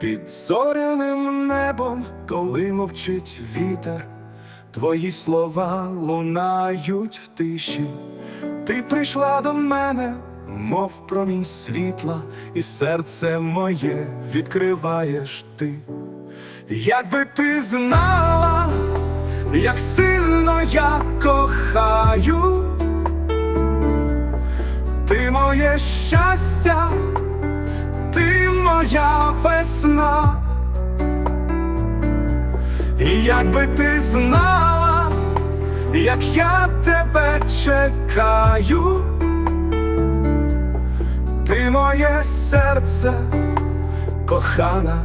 Під зоряним небом, коли мовчить вітер, твої слова лунають в тиші. Ти прийшла до мене, мов промінь світла, і серце моє відкриваєш ти. Якби ти знала, як сильно я кохаю, ти моє щастя, ти моя весна. І якби ти знала, як я тебе чекаю, ти моє серце, кохана,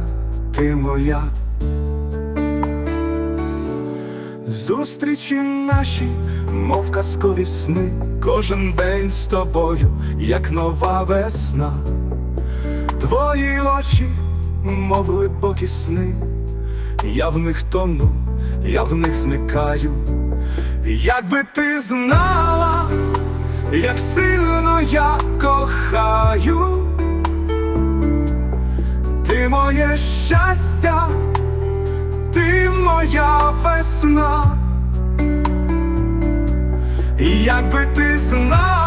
ти моя. Зустрічі наші, мов казкові сни, кожен день з тобою, як нова весна. Твої очі, мов глибокі сни, я в них тону, я в них зникаю. Якби ти знала, як сильно я кохаю, ти моє щастя, ти моя весна. Якби ти знала,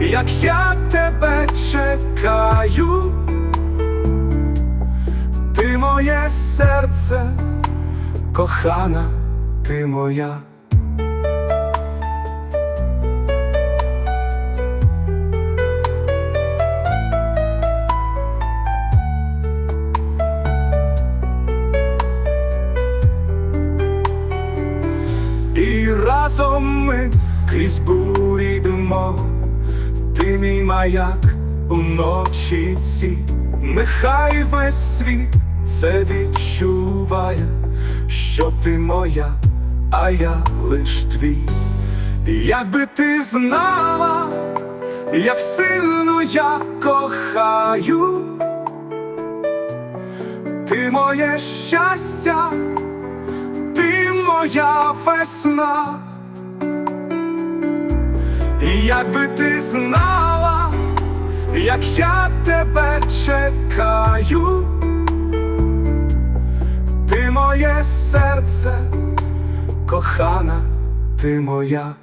як я тебе чекаю, ти моє серце, кохана, ти моя. І разом ми крізь бурі йдемо, мій маяк уночі ці, нехай весь світ це відчуває, що ти моя, а я лиш твій. Якби ти знала, як сильно я кохаю, ти моє щастя ти моя весна, якби ти знала, як я тебе чекаю, ти моє серце, кохана, ти моя.